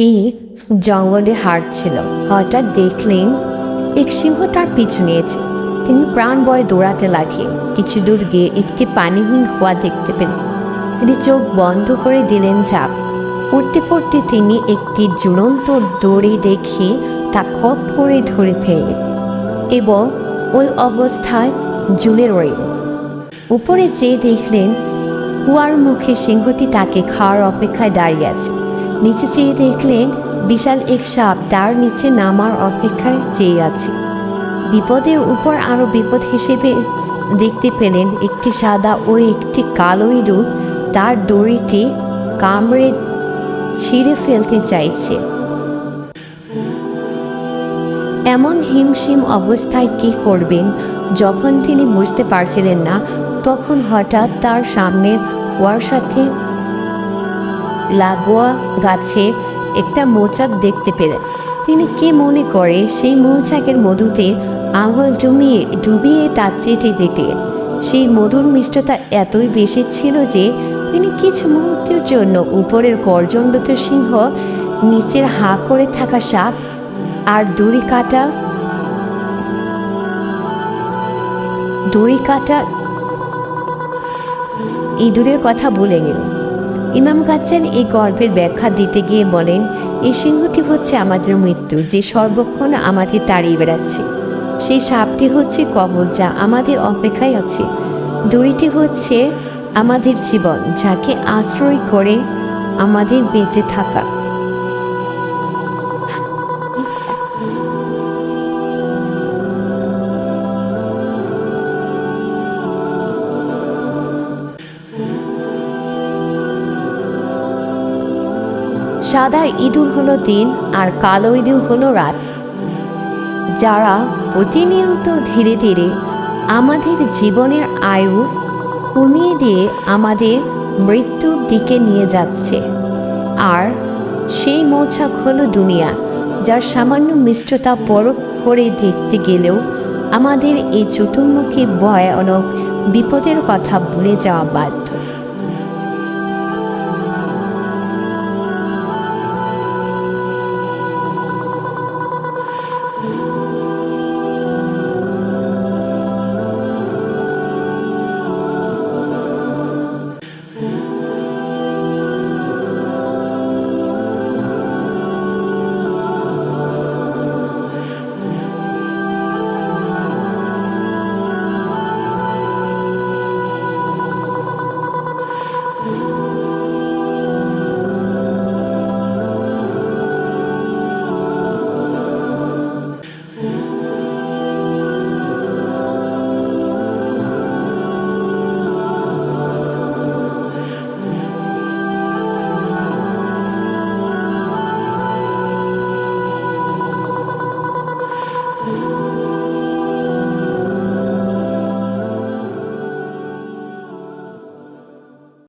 এই জঙ্গলে হাঁটছিল। হঠাৎ দেখলেন এক সিংহ তার পিছু নিয়েছে। তিনি প্রাণ বয়ে দৌড়াতে লাগলেন। কিছু দূর গিয়ে একটি পানিহীন হওয়া দেখতে পেলেন। তিনি চোখ বন্ধ করে দিলেন ঝাঁপ পড়তে পড়তে তিনি একটি ঝুলন্ত দড়ি দেখে তা খপ করে ধরে ফেললেন এবং ওই অবস্থায় ঝুলে রইলেন। উপরে চেয়ে দেখলেন কুয়ার মুখে সিংহটি তাকে খাওয়ার অপেক্ষায় দাঁড়িয়ে আছে। নিচে চেয়ে দেখলেন বিশাল এক সাপ তার নিচে নামার অপেক্ষায় চেয়ে আছে। বিপদের উপর আরও বিপদ হিসেবে দেখতে পেলেন একটি সাদা ও একটি কালো ইঁদুর তার দড়িটি কামড়ে ছিঁড়ে ফেলতে চাইছে। এমন হিমশিম অবস্থায় কি করবেন? যখন তিনি বুঝতে পারছিলেন না, তখন হঠাৎ তার সামনে কুয়ার সাথে লাগোয়া গাছে একটা মৌচাক দেখতে পেলেন। তিনি কি মনে করে সেই মৌচাকের মধুতে আঙুল জমিয়ে ডুবিয়ে তার চেটে দেখলেন সেই মধুর মিষ্টতা এতই বেশি ছিল যে তিনি কিছু মুহূর্তের জন্য উপরের গর্জনরত সিংহ, নিচের হাঁ করে থাকা সাপ আর দড়ি কাটা দড়ি কাটা ইঁদুরের কথা বলে গেলেন ইমাম কাচ্চান এই গর্ভের ব্যাখ্যা দিতে গিয়ে বলেন, এই সিংহটি হচ্ছে আমাদের মৃত্যু, যে সর্বক্ষণ আমাদের তাড়িয়ে বেড়াচ্ছে। সেই সাপটি হচ্ছে কবর যা আমাদের অপেক্ষায় আছে। দড়িটি হচ্ছে আমাদের জীবন, যাকে আশ্রয় করে আমাদের বেঁচে থাকা। সাদা ইঁদুর হলো দিন আর কালো ইঁদুর হলো রাত। যারা প্রতিনিয়ত ধীরে ধীরে আমাদের জীবনের আয়ু কমিয়ে দিয়ে আমাদের মৃত্যুর দিকে নিয়ে যাচ্ছে, আর সেই মৌচাক হলো দুনিয়া, যার সামান্য মিষ্টতা পরখ করে দেখতে গেলেও আমাদের এই চতুর্মুখী ভয়ানক বিপদের কথা ভুলে যাওয়া বাদ